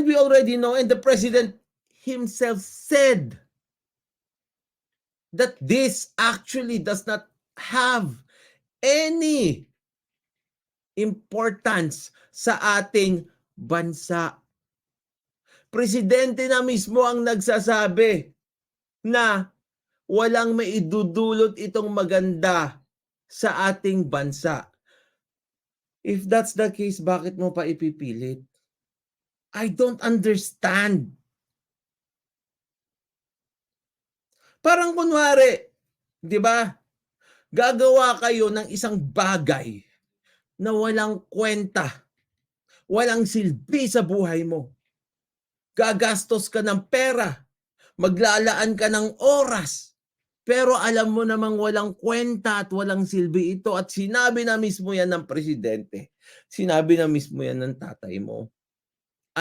And we already know, and the president himself said that this actually does not have any importance sa ating bansa. Presidente na mismo ang nagsasabi na walang maidudulot itong maganda sa ating bansa. If that's the case, bakit mo pa ipipilit? I don't understand. Parang kunwari, 'di ba? Gagawa kayo ng isang bagay na walang kwenta, walang silbi sa buhay mo. Gagastos ka ng pera, maglalaan ka ng oras, pero alam mo namang walang kwenta at walang silbi ito at sinabi na mismo yan ng presidente. Sinabi na mismo yan ng tatay mo.